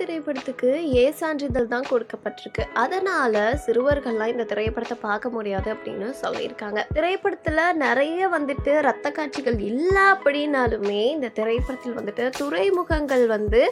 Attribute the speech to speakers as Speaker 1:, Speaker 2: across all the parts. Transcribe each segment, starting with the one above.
Speaker 1: திரைப்படத்துக்கு ஏ சான்றிதழ் தான் கொடுக்கப்பட்டிருக்கு. அதனால சிறுவர்கள்லாம் இந்த திரைப்படத்தை பார்க்க முடியாது அப்படின்னு சொல்லியிருக்காங்க. திரைப்படத்துல நிறைய வந்துட்டு ரத்த காட்சிகள் இல்லை அப்படின்னாலுமே இந்த திரைப்படத்தில் வந்துட்டு துறைமுகங்கள் வந்து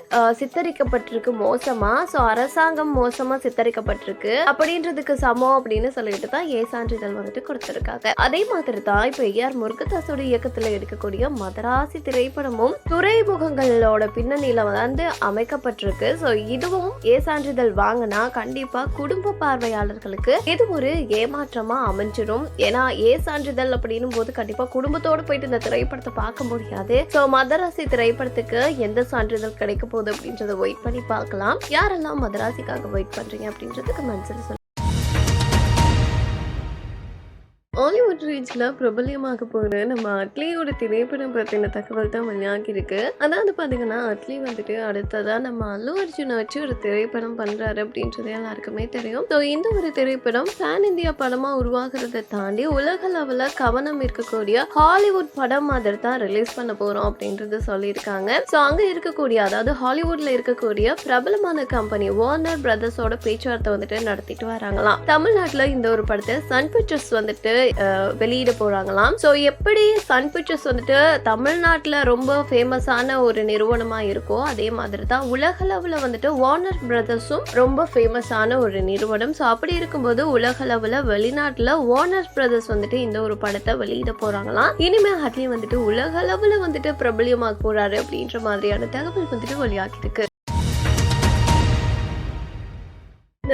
Speaker 1: சித்தரிக்கப்பட்டிருக்கு மோசமா. ஸோ அரசாங்கம் மோசமா சித்தரிக்கப்பட்டிருக்கு. அப்படின்றதுக்கு சமம் அப்படின்னு சொல்லிட்டு தான் ஏ சான்றிதழ் வந்துட்டு கொடுத்திருக்காங்க. அதே மாதிரி தான் இப்போ ஏஆர் முருகதாஸோட இயக்கத்துல எடுக்கக்கூடிய மதராசி திரைப்படமும் துறைமுகங்களோட பின்னணியில வந்து அமைக்கப்பட்டிருக்கு. ஸோ இதுவும் ஏ சான்றிதழ் வாங்கினா கண்டிப்பா குடும்ப பார்வையாளர்களுக்கு இது ஒரு ஏமாற்றமா அமைஞ்சிரும். ஏன்னா ஏ சான்றிதழ் அப்படின்னும் போது கண்டிப்பா குடும்பத்தோட போயிட்டு இந்த திரைப்படத்தை பார்க்க முடியாது. ஸோ மதராசி திரைப்படத்துக்கு எந்த சான்றிதழ் கிடைக்க போகுது அப்படின்றத வெயிட் பண்ணி பார்க்கலாம். யாரெல்லாம் மதராசிக்காக வெயிட் பண்றீங்க அப்படின்றது கமெண்ட்ஸில் சொல்லுங்க ஹாலிவுட் ரீச்ல பிரபல்யமாக போகிற நம்ம அட்லியோட திரைப்படம் பற்றின தகவல் தான் வெளியாகி இருக்கு. அதாவது பார்த்தீங்கன்னா அட்லி வந்துட்டு அடுத்ததா நம்ம அல்லு அர்ஜுனை வச்சு ஒரு திரைப்படம் பண்றாரு அப்படின்றது எல்லாருக்குமே தெரியும். ஸோ இந்த ஒரு திரைப்படம் பேன் இந்தியா படமா உருவாகிறதை தாண்டி உலக லெவலில் கவனம் இருக்கக்கூடிய ஹாலிவுட் படம் மாதிரி தான் ரிலீஸ் பண்ண போறோம் அப்படின்றது சொல்லியிருக்காங்க. ஸோ அங்க இருக்கக்கூடிய அதாவது ஹாலிவுட்ல இருக்கக்கூடிய பிரபலமான கம்பெனி வார்னர் பிரதர்ஸோட பேச்சுவார்த்தை வந்துட்டு நடத்திட்டு வராங்களாம். தமிழ்நாட்டுல இந்த ஒரு படத்தை சன் பிக்சர்ஸ் வந்துட்டு வெளியிட போகிறாங்களாம் ஸோ எப்படி சன் பிக்சர்ஸ் வந்துட்டு தமிழ்நாட்டில் ரொம்ப ஃபேமஸான ஒரு நிறுவனமாக இருக்கோ அதே மாதிரி தான் உலகளவில் வந்துட்டு வார்னர் பிரதர்ஸும் ரொம்ப ஃபேமஸான ஒரு நிறுவனம். ஸோ அப்படி இருக்கும்போது உலகளவில் வெளிநாட்டில் வார்னர் பிரதர்ஸ் வந்துட்டு இந்த ஒரு படத்தை வெளியிட போகிறாங்களாம் இனிமேல் அட்லி வந்துட்டு உலகளவில் வந்துட்டு பிரபலியமாக போகிறாரு அப்படின்ற மாதிரியான தகவல் வந்துட்டு வெளியாகி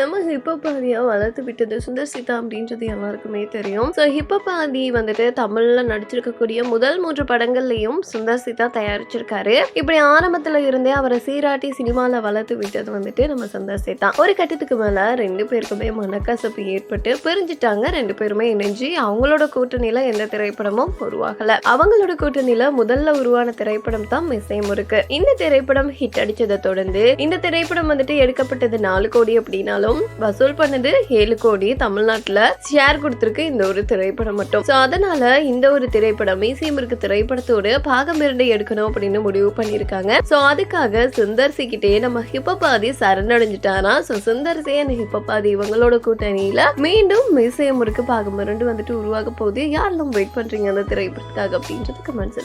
Speaker 1: நம்ம ஹிப்போபாதியா வளர்த்து விட்டது சுந்தர் சீதா அப்படின்றது எல்லாருக்குமே தெரியும். ஸோ ஹிப்போபாதி வந்துட்டு தமிழ்ல நடிச்சிருக்கக்கூடிய முதல் மூன்று படங்கள்லையும் சுந்தர் சீதா தயாரிச்சிருக்காரு. இப்படி ஆரம்பத்துல இருந்தே அவரை சீராட்டி சினிமால வளர்த்து விட்டது வந்துட்டு நம்ம சுந்தர் சீதா. ஒரு கட்டத்துக்கு மேல ரெண்டு பேருக்குமே மனக்கசப்பு ஏற்பட்டு பிரிஞ்சுட்டாங்க. ரெண்டு பேருமே இணைஞ்சு அவங்களோட கூட்டணியில எந்த திரைப்படமும் உருவாகல. அவங்களோட கூட்டணியில முதல்ல உருவான திரைப்படம் தான் மிசையும் இருக்கு இந்த திரைப்படம் ஹிட் அடிச்சதை தொடர்ந்து இந்த திரைப்படம் வந்துட்டு எடுக்கப்பட்டது நாலு கோடி அப்படின்னாலும் வசூல் பண்ணது ஏழு கோடி தமிழ்நாட்டுல ஷேர் கொடுத்திருக்கு இந்த ஒரு திரைப்படம் மட்டும். சோ அதனால இந்த ஒரு திரைப்படம் மியூசியம் இருக்கு திரைப்படத்தோடு பாகம் இரண்டு எடுக்கணும் அப்படின்னு முடிவு பண்ணியிருக்காங்க. சோ அதுக்காக சுந்தர்சி கிட்டே நம்ம ஹிப்பபாதி சரணடைஞ்சிட்டாரா சோ சுந்தர்சி அண்ட் ஹிப்பபாதி இவங்களோட கூட்டணியில மீண்டும் மியூசியம் இருக்கு பாகம் இரண்டு வந்துட்டு உருவாக போகுது. யாரெல்லாம் வெயிட் பண்றீங்க அந்த திரைப்படத்துக்காக அப்படின்றது கமெண்ட்ஸ்